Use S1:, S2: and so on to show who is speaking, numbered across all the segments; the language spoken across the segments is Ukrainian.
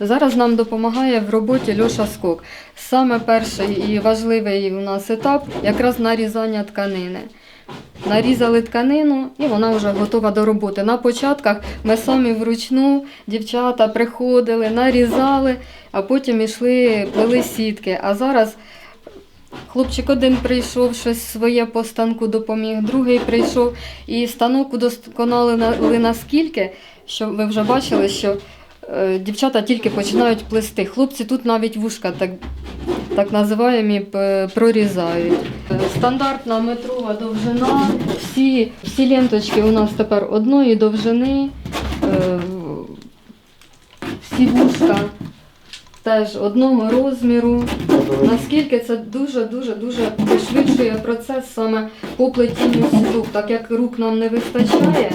S1: Зараз нам допомагає в роботі Льоша Скок. Саме перший і важливий у нас етап якраз нарізання тканини. Нарізали тканину і вона вже готова до роботи. На початках ми самі вручну, дівчата приходили, нарізали, а потім йшли, плели сітки. А зараз хлопчик один прийшов, щось своє по станку допоміг, другий прийшов і станок удосконалили наскільки, що ви вже бачили, що дівчата тільки починають плести. Хлопці тут навіть вушка так, так називаємо прорізають. Е, Стандартна метрова довжина, всі, всі ленточки у нас тепер одної довжини, е, всі вушка теж одного розміру. Наскільки це дуже дуже дуже пришвидшує процес саме по плетінню сіток, так як рук нам не вистачає.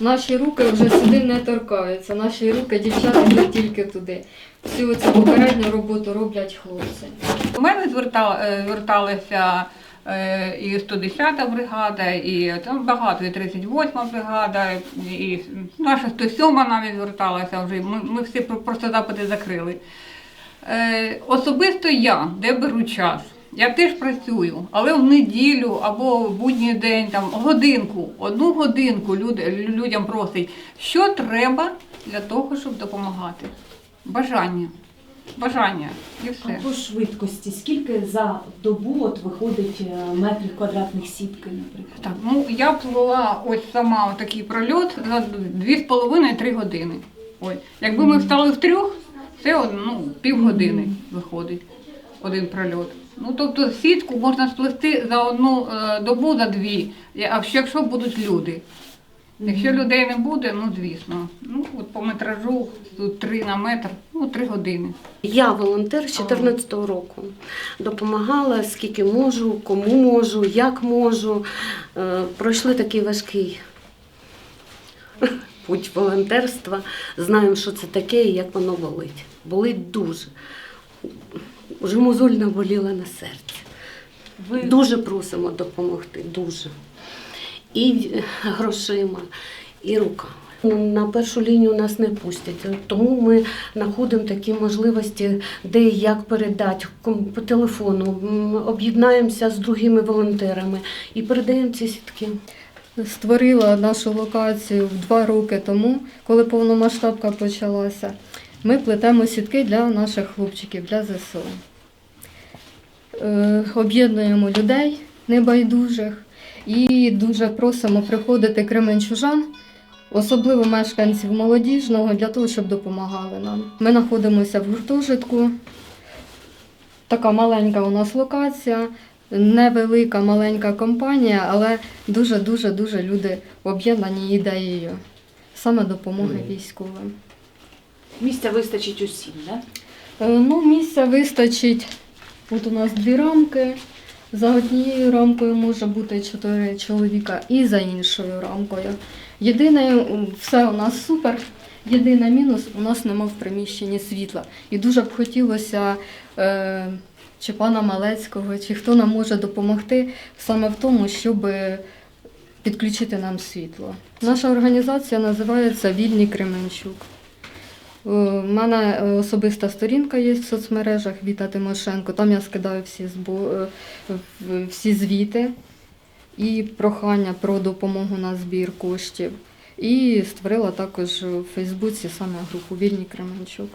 S1: Наші руки вже сюди не торкаються. Наші руки дівчата йдуть тільки туди. Всю цю попередню роботу роблять хлопці.
S2: У мене е, зверталися е, і 110-та бригада, і там багато, і 38-та бригада, і наша 107-та навіть зверталася вже. Ми, ми всі про- просто запити закрили. Е, особисто я, де беру час. Я теж працюю, але в неділю або в будній день, там годинку, одну годинку люди, людям просить, що треба для того, щоб допомагати. Бажання. Бажання і все.
S3: А по швидкості, скільки за добу от виходить е, метрів квадратних сітки, наприклад?
S2: Так, ну я плела ось сама такий прольот за 2,5-3 години. Ой, якби ми встали в трьох, це ну, півгодини виходить один прольот. Ну тобто сітку можна сплести за одну е, добу, за дві, а якщо будуть люди. Якщо людей не буде, ну звісно. Ну от по метражу тут 3 на метр, ну 3 години.
S4: Я волонтер з 14-го року. Допомагала скільки можу, кому можу, як можу. Е, Пройшли такий важкий путь волонтерства. Знаємо, що це таке і як воно болить. Болить дуже. Уже мозоль наболіла на серці.
S3: Ви
S4: Дуже просимо допомогти, дуже. І грошима, і руками. На першу лінію нас не пустять, тому ми знаходимо такі можливості, де і як передати по телефону, об'єднаємося з другими волонтерами і передаємо ці сітки.
S1: Створила нашу локацію два роки тому, коли повномасштабка почалася. Ми плетемо сітки для наших хлопчиків, для ЗСУ. Е, Об'єднуємо людей небайдужих і дуже просимо приходити кременчужан, особливо мешканців молодіжного, для того, щоб допомагали нам. Ми знаходимося в гуртожитку. Така маленька у нас локація, невелика маленька компанія, але дуже дуже дуже люди об'єднані ідеєю саме допомоги військовим.
S3: Місця вистачить усім, да?
S1: Е, Ну, місця вистачить. От у нас дві рамки. За однією рамкою може бути чотири чоловіка і за іншою рамкою. Єдине, все у нас супер. Єдиний мінус у нас нема в приміщенні світла. І дуже б хотілося е, чи пана Малецького, чи хто нам може допомогти саме в тому, щоб підключити нам світло. Наша організація називається Вільний Кременчук. У мене е, особиста сторінка є в соцмережах Віта Тимошенко. Там я скидаю всі, збо... е, всі звіти і прохання про допомогу на збір коштів. І створила також у Фейсбуці саме групу Вільний Кременчук.